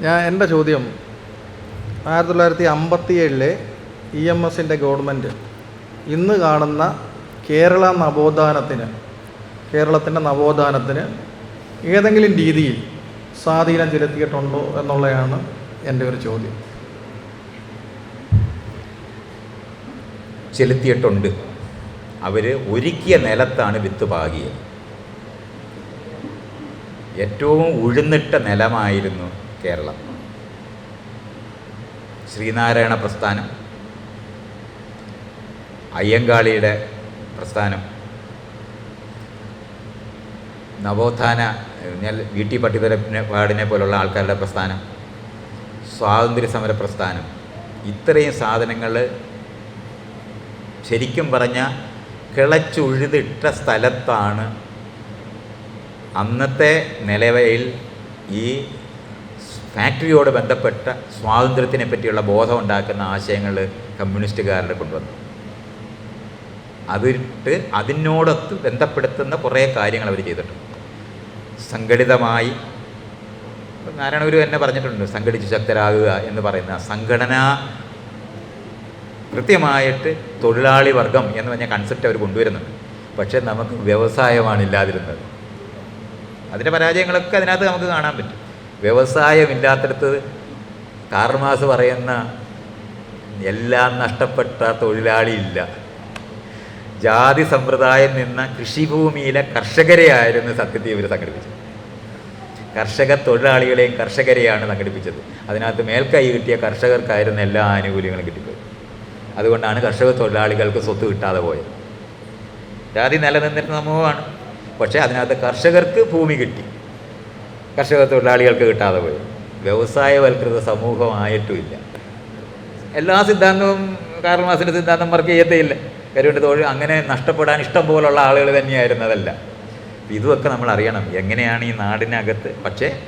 ഞാൻ എന്റെ ചോദ്യം. ആയിരത്തി തൊള്ളായിരത്തി അമ്പത്തി ഏഴിലെ ഇ എം എസിന്റെ ഗവൺമെന്റ് ഇന്ന് കാണുന്ന കേരള നവോത്ഥാനത്തിന് കേരളത്തിന്റെ നവോത്ഥാനത്തിന് ഏതെങ്കിലും രീതിയിൽ സ്വാധീനം ചെലുത്തിയിട്ടുണ്ടോ എന്നുള്ളതാണ് എന്റെ ഒരു ചോദ്യം. ചെലുത്തിയിട്ടുണ്ട്. അവർ ഒരുക്കിയ നിലത്താണ് വിത്ത് പാകിയത്. ഏറ്റവും ഉഴുന്നിട്ട നിലമായിരുന്നു കേരളം. ശ്രീനാരായണ പ്രസ്ഥാനം. അയ്യങ്കാളിയുടെ പ്രസ്ഥാനം. നവോത്ഥാന വി ടി പട്ടിതരപ്പിനെ പാടിനെ പോലുള്ള ആൾക്കാരുടെ പ്രസ്ഥാനം. സ്വാതന്ത്ര്യ സമര പ്രസ്ഥാനം. ഇത്രയും സാധനങ്ങൾ ശരിക്കും പറഞ്ഞാൽ കിളച്ചുഴുതിട്ട സ്ഥലത്താണ് അന്നത്തെ നിലവയിൽ ഈ ഫാക്ടറിയോട് ബന്ധപ്പെട്ട സ്വാതന്ത്ര്യത്തിനെ പറ്റിയുള്ള ബോധം ഉണ്ടാക്കുന്ന ആശയങ്ങൾ കമ്മ്യൂണിസ്റ്റുകാരുടെ കൊണ്ടുവന്നു. അതിട്ട് അതിനോടൊത്ത് ബന്ധപ്പെടുത്തുന്ന കുറേ കാര്യങ്ങൾ അവർ ചെയ്തിട്ടുണ്ട്. സംഘടിതമായി നാരായണ ഗുരു തന്നെ പറഞ്ഞിട്ടുണ്ട് സംഘടിച്ച് ശക്തരാകുക എന്ന് പറയുന്ന സംഘടന കൃത്യമായിട്ട് തൊഴിലാളി വർഗം എന്ന് പറഞ്ഞ കൺസെപ്റ്റ് അവർ കൊണ്ടുവരുന്നുണ്ട്. പക്ഷേ നമുക്ക് വ്യവസായമാണ് ഇല്ലാതിരുന്നത്. അതിന്റെ പരാജയങ്ങളൊക്കെ അതിനകത്ത് നമുക്ക് കാണാൻ പറ്റും. വ്യവസായമില്ലാത്തടത്ത് കാർമാസ് പറയുന്ന എല്ലാം നഷ്ടപ്പെട്ട തൊഴിലാളി ഇല്ല ജാതി സമ്പ്രദായം നിന്ന കൃഷിഭൂമിയിലെ കർഷകരെയായിരുന്നു സത്യത്തിൽ ഇവർ സംഘടിപ്പിച്ചത്. കർഷക തൊഴിലാളികളെയും കർഷകരെയാണ് സംഘടിപ്പിച്ചത്. അതിനകത്ത് മേൽക്കൈ കിട്ടിയ കർഷകർക്കായിരുന്നു എല്ലാ ആനുകൂല്യങ്ങളും കിട്ടിപ്പോയത് അതുകൊണ്ടാണ് കർഷക തൊഴിലാളികൾക്ക് സ്വത്ത് കിട്ടാതെ പോയത്. ജാതി നിലനിന്നിരുന്ന സമൂഹമാണ്. പക്ഷേ അതിനകത്ത് കർഷകർക്ക് ഭൂമി കിട്ടി. കർഷക തൊഴിലാളികൾക്ക് കിട്ടാതെ പോയി. വ്യവസായവൽകൃത സമൂഹമായിട്ടുമില്ല. എല്ലാ സിദ്ധാന്തവും കാർമാസിന്റെ സിദ്ധാന്തം വർക്ക് ചെയ്യത്തേയില്ല. കരുവിന്റെ തൊഴിൽ അങ്ങനെ നഷ്ടപ്പെടാൻ ഇഷ്ടം പോലുള്ള ആളുകൾ തന്നെയായിരുന്നതല്ല ഇതുമൊക്കെ നമ്മൾ അറിയണം. എങ്ങനെയാണ് ഈ നാടിനകത്ത് പക്ഷേ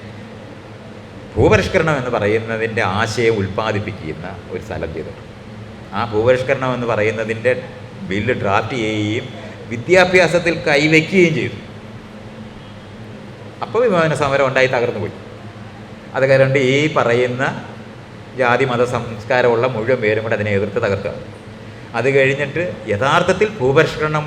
ഭൂപരിഷ്കരണം എന്ന് പറയുന്നതിന്റെ ആശയം ഉൽപ്പാദിപ്പിക്കുന്ന ഒരു സ്ഥലം ചെയ്തിട്ടുണ്ട്. ആ ഭൂപരിഷ്കരണം എന്ന് പറയുന്നതിന്റെ ബില്ല് ഡ്രാഫ്റ്റ് ചെയ്യുകയും വിദ്യാഭ്യാസത്തിൽ കൈവയ്ക്കുകയും ചെയ്തു. അപ്പോൾ വിമോചന സമരം ഉണ്ടായി തകർന്നു പോയി. അത് കാരണം ഈ പറയുന്ന ജാതി മത സംസ്കാരമുള്ള മുഴുവൻ പേരും കൂടെ അതിനെ എതിർത്ത് തകർക്കുക. അത് കഴിഞ്ഞിട്ട് യഥാർത്ഥത്തിൽ ഭൂപരിഷ്കരണം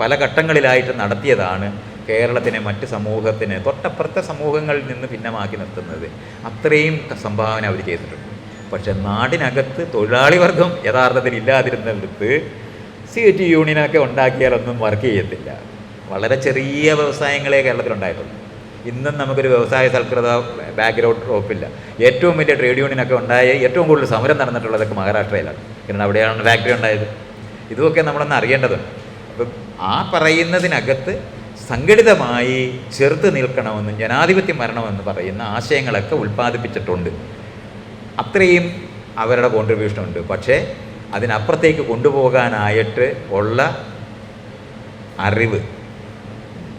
പല ഘട്ടങ്ങളിലായിട്ട് നടത്തിയതാണ് കേരളത്തിനെ മറ്റ് സമൂഹത്തിന് തൊട്ടപ്പുറത്തെ സമൂഹങ്ങളിൽ നിന്ന് ഭിന്നമാക്കി നിർത്തുന്നത്. അത്രയും സംഭാവന അവർ ചെയ്തിട്ടുണ്ട്. പക്ഷേ നാടിനകത്ത് തൊഴിലാളി വർഗം യഥാർത്ഥത്തിൽ ഇല്ലാതിരുന്നിടത്ത് ടി യൂണിയനൊക്കെ ഉണ്ടാക്കിയാലൊന്നും വർക്ക് ചെയ്യത്തില്ല. വളരെ ചെറിയ വ്യവസായങ്ങളെ കേരളത്തിലുണ്ടായിട്ടുള്ളൂ. ഇന്നും നമുക്കൊരു വ്യവസായ സൽകൃത ബാക്ക്ഗ്രൗണ്ട് ഡ്രോപ്പില്ല ഏറ്റവും വലിയ ട്രേഡ് യൂണിയനൊക്കെ ഉണ്ടായ ഏറ്റവും കൂടുതൽ സമരം നടന്നിട്ടുള്ളതൊക്കെ മഹാരാഷ്ട്രയിലാണ്. കാരണം അവിടെയാണ് ഫാക്ടറി ഉണ്ടായത്. ഇതുമൊക്കെ നമ്മളൊന്ന് അറിയേണ്ടതുണ്ട്. അപ്പം ആ പറയുന്നതിനകത്ത് സംഘടിതമായി ചെറുത്ത് നിൽക്കണമെന്നും ജനാധിപത്യം വരണമെന്ന് പറയുന്ന ആശയങ്ങളൊക്കെ ഉൽപ്പാദിപ്പിച്ചിട്ടുണ്ട്. അത്രയും അവരുടെ കോൺട്രിബ്യൂഷൻ ഉണ്ട്. പക്ഷേ അതിനപ്പുറത്തേക്ക് കൊണ്ടുപോകാനായിട്ട് ഉള്ള അറിവ്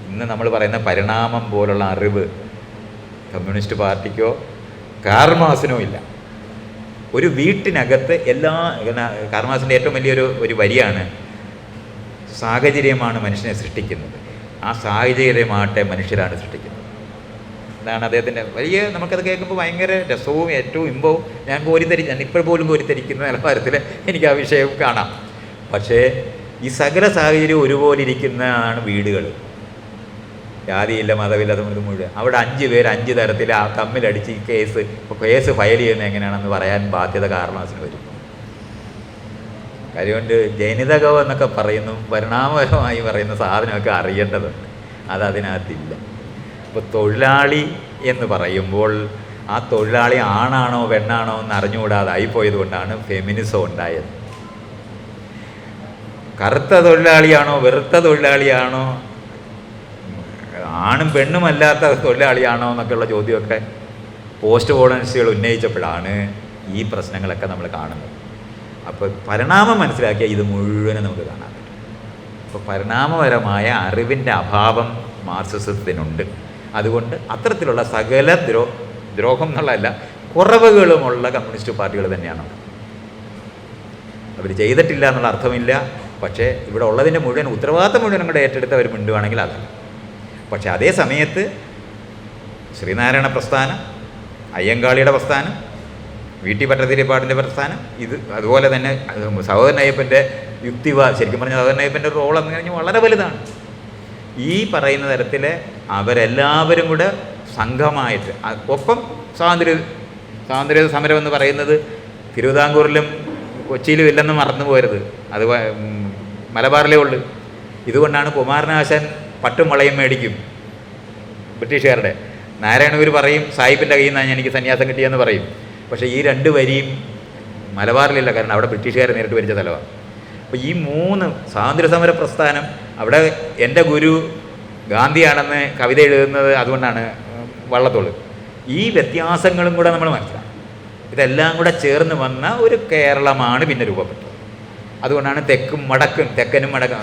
ഇന്ന് നമ്മൾ പറയുന്ന പരിണാമം പോലുള്ള അറിവ് കമ്മ്യൂണിസ്റ്റ് പാർട്ടിക്കോ കാർമാസിനോ ഇല്ല. ഒരു വീട്ടിനകത്ത് എല്ലാ കാർമാസിന്റെ ഏറ്റവും വലിയൊരു ഒരു വരിയാണ് സാഹചര്യമാണ് മനുഷ്യനെ സൃഷ്ടിക്കുന്നത്. ആ സാഹചര്യമാട്ടെ മനുഷ്യരാണ് സൃഷ്ടിക്കുന്നത്. അതാണ് അദ്ദേഹത്തിന്റെ വലിയ നമുക്കത് കേൾക്കുമ്പോൾ ഭയങ്കര രസവും ഏറ്റവും ഇമ്പവും. ഞാൻ കോരിത്തരി ഞാൻ ഇപ്പോൾ പോലും കോരിത്തരിക്കുന്ന നിലവാരത്തിൽ എനിക്ക് ആ വിഷയം കാണാം. പക്ഷേ ഈ സകല സാഹചര്യം ഒരുപോലെ ഇരിക്കുന്നതാണ് വീടുകൾ. ജാതിയില്ല മതമില്ല ഇത് മുഴുവൻ. അവിടെ അഞ്ച് പേര് അഞ്ച് തരത്തിൽ ആ തമ്മിലടിച്ച് ഈ കേസ് കേസ് ഫയൽ ചെയ്യുന്ന എങ്ങനെയാണെന്ന് പറയാൻ ബാധ്യത കാരണവശന് വരും. കാര്യമുണ്ട് ജനിതകം എന്നൊക്കെ പറയുന്നു പരിണാമപരമായി പറയുന്ന സാധനമൊക്കെ അറിയേണ്ടതുണ്ട്. അത് അതിനകത്തില്ല. ഇപ്പോൾ തൊഴിലാളി എന്ന് പറയുമ്പോൾ ആ തൊഴിലാളി ആണാണോ പെണ്ണാണോ എന്ന് അറിഞ്ഞുകൂടാതായിപ്പോയത് കൊണ്ടാണ് ഫെമിനിസം ഉണ്ടായത്. കറുത്ത തൊഴിലാളിയാണോ വെറുത്ത തൊഴിലാളിയാണോ ആണും പെണ്ണുമല്ലാത്ത തൊഴിലാളിയാണോ എന്നൊക്കെയുള്ള ചോദ്യമൊക്കെ പോസ്റ്റ് മോഡേണിസ്റ്റുകൾ ഉന്നയിച്ചപ്പോഴാണ് ഈ പ്രശ്നങ്ങളൊക്കെ നമ്മൾ കാണുന്നത്. അപ്പോൾ പരിണാമം മനസ്സിലാക്കിയാൽ ഇത് മുഴുവനും നമുക്ക് കാണാൻ പറ്റും. അപ്പോൾ പരിണാമപരമായ അറിവിന്റെ അഭാവം മാർക്സിസത്തിനുണ്ട് അതുകൊണ്ട് അത്തരത്തിലുള്ള സകല ദ്രോ ദ്രോഹം എന്നുള്ളതല്ല കുറവുകളുമുള്ള കമ്മ്യൂണിസ്റ്റ് പാർട്ടികൾ തന്നെയാണ് അവർ. ചെയ്തിട്ടില്ല എന്നുള്ള അർത്ഥമില്ല. പക്ഷേ ഇവിടെ ഉള്ളതിന്റെ മുഴുവൻ ഉത്തരവാദിത്തം മുഴുവൻ കൂടെ ഏറ്റെടുത്ത് അവർ മിണ്ടുവാണെങ്കിൽ അതല്ല. പക്ഷേ അതേ സമയത്ത് ശ്രീനാരായണ പ്രസ്ഥാനം അയ്യങ്കാളിയുടെ പ്രസ്ഥാനം വി ടി ഭട്ടതിരിപ്പാടിന്റെ പ്രസ്ഥാനം ഇത് അതുപോലെ തന്നെ സഹോദരനയ്യപ്പന്റെ യുക്തിവാ ശരിക്കും പറഞ്ഞാൽ സഹോദരൻ അയ്യപ്പന്റെ റോൾ എന്ന് കഴിഞ്ഞാൽ വളരെ വലുതാണ്. ഈ പറയുന്ന തരത്തിൽ അവരെല്ലാവരും കൂടെ സംഘമായിട്ട് ഒപ്പം സ്വാതന്ത്ര്യ സ്വാതന്ത്ര്യ സമരം എന്ന് പറയുന്നത് തിരുവിതാംകൂറിലും കൊച്ചിയിലും ഇല്ലെന്ന് മറന്നു പോരുത്. അത് മലബാറിലേ ഉള്ളു. ഇതുകൊണ്ടാണ് കുമാരനാശാൻ പട്ടും വളയും മേടിക്കും. ബ്രിട്ടീഷുകാരുടെ. നാരായണഗുരു പറയും സാഹിബിന്റെ കയ്യിൽ നിന്നാണ് എനിക്ക് സന്യാസം കിട്ടിയെന്ന് പറയും. പക്ഷേ ഈ രണ്ട് വരിയും മലബാറിലില്ല കാരണം അവിടെ ബ്രിട്ടീഷുകാരെ നേരിട്ട് ഭരിച്ച സ്ഥലമാണ് അപ്പോൾ ഈ മൂന്ന് സ്വാതന്ത്ര്യ സമര പ്രസ്ഥാനം അവിടെ എന്റെ ഗുരു ഗാന്ധിയാണെന്ന് കവിത എഴുതുന്നത് അതുകൊണ്ടാണ് വള്ളത്തോൾ. ഈ വ്യത്യാസങ്ങളും കൂടെ നമ്മൾ മനസ്സിലാക്കാം ഇതെല്ലാം കൂടെ ചേർന്ന് വന്ന ഒരു കേരളമാണ് പിന്നെ രൂപപ്പെട്ടത്. അതുകൊണ്ടാണ് തെക്കും വടക്കും തെക്കനും വടക്കും.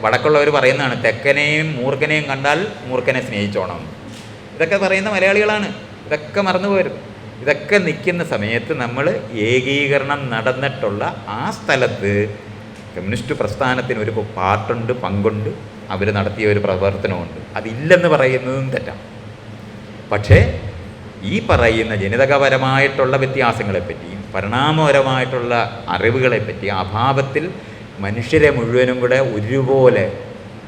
വടക്കുള്ളവർ പറയുന്നതാണ് തെക്കനെയും മൂർഖനെയും കണ്ടാൽ മൂർഖനെ സ്നേഹിച്ചോണം. ഇതൊക്കെ പറയുന്ന മലയാളികളാണ്. ഇതൊക്കെ മറന്നു പോരും ഇതൊക്കെ നിൽക്കുന്ന സമയത്ത് നമ്മൾ ഏകീകരണം നടന്നിട്ടുള്ള ആ സ്ഥലത്ത് കമ്മ്യൂണിസ്റ്റ് പ്രസ്ഥാനത്തിന് ഒരു പാട്ടുണ്ട് പങ്കുണ്ട്. അവർ നടത്തിയ ഒരു പ്രവർത്തനമുണ്ട്. അതില്ലെന്ന് പറയുന്നതും തെറ്റാണ്. പക്ഷേ ഈ പറയുന്ന ജനിതകപരമായിട്ടുള്ള വ്യത്യാസങ്ങളെപ്പറ്റിയും പരിണാമപരമായിട്ടുള്ള അറിവുകളെപ്പറ്റി അഭാവത്തിൽ മനുഷ്യരെ മുഴുവനും കൂടെ ഒരുപോലെ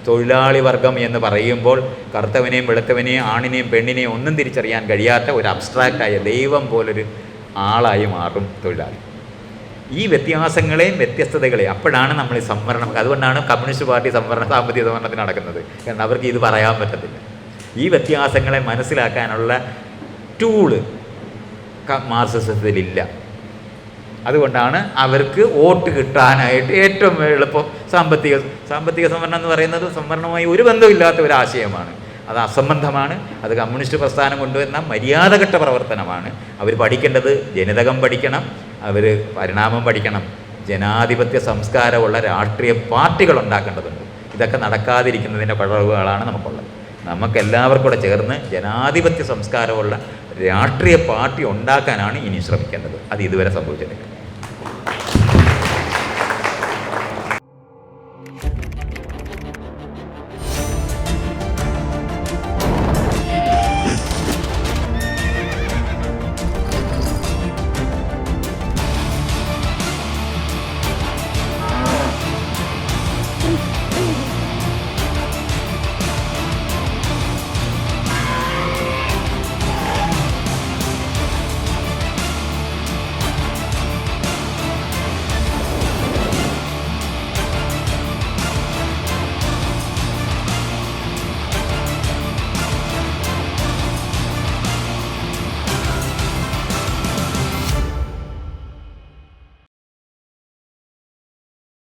തൊഴിലാളി വർഗം എന്ന് പറയുമ്പോൾ കറുത്തവനെയും വെളുത്തവനെയും ആണിനെയും പെണ്ണിനെയും ഒന്നും തിരിച്ചറിയാൻ കഴിയാത്ത ഒരു അബ്സ്ട്രാക്റ്റായ ദൈവം പോലൊരു ആളായി മാറും തൊഴിലാളി. ഈ വ്യത്യാസങ്ങളെയും വ്യത്യസ്തതകളെയും അപ്പോഴാണ് നമ്മൾ ഈ സംവരണം അതുകൊണ്ടാണ് കമ്മ്യൂണിസ്റ്റ് പാർട്ടി സംവരണ സാമ്പത്തിക സംവരണത്തിന് നടക്കുന്നത്. കാരണം അവർക്ക് ഇത് പറയാൻ പറ്റത്തില്ല. ഈ വ്യത്യാസങ്ങളെ മനസ്സിലാക്കാനുള്ള ടൂൾ മാർസിസത്തിലില്ല. അതുകൊണ്ടാണ് അവർക്ക് വോട്ട് കിട്ടാനായിട്ട് ഏറ്റവും എളുപ്പം സാമ്പത്തിക സാമ്പത്തിക സംവരണം എന്ന് പറയുന്നത് സംവരണവുമായി ഒരു ബന്ധമില്ലാത്ത ഒരു ആശയമാണ്. അത് അസംബന്ധമാണ്. അത് കമ്മ്യൂണിസ്റ്റ് പ്രസ്ഥാനം കൊണ്ടുവരുന്ന മര്യാദഘട്ട പ്രവർത്തനമാണ്. അവർ പഠിക്കേണ്ടത് ജനിതകം പഠിക്കണം അവർ പരിണാമം പഠിക്കണം. ജനാധിപത്യ സംസ്കാരമുള്ള രാഷ്ട്രീയ പാർട്ടികൾ ഉണ്ടാക്കേണ്ടതുണ്ട്. ഇതൊക്കെ നടക്കാതിരിക്കുന്നതിന്റെ പഴവുകളാണ് നമുക്കുള്ളത്. നമുക്കെല്ലാവർക്കും കൂടെ ചേർന്ന് ജനാധിപത്യ സംസ്കാരമുള്ള രാഷ്ട്രീയ പാർട്ടി ഉണ്ടാക്കാനാണ് ഇനി ശ്രമിക്കേണ്ടത്. അത് ഇതുവരെ സംഭവിച്ചിട്ടില്ല.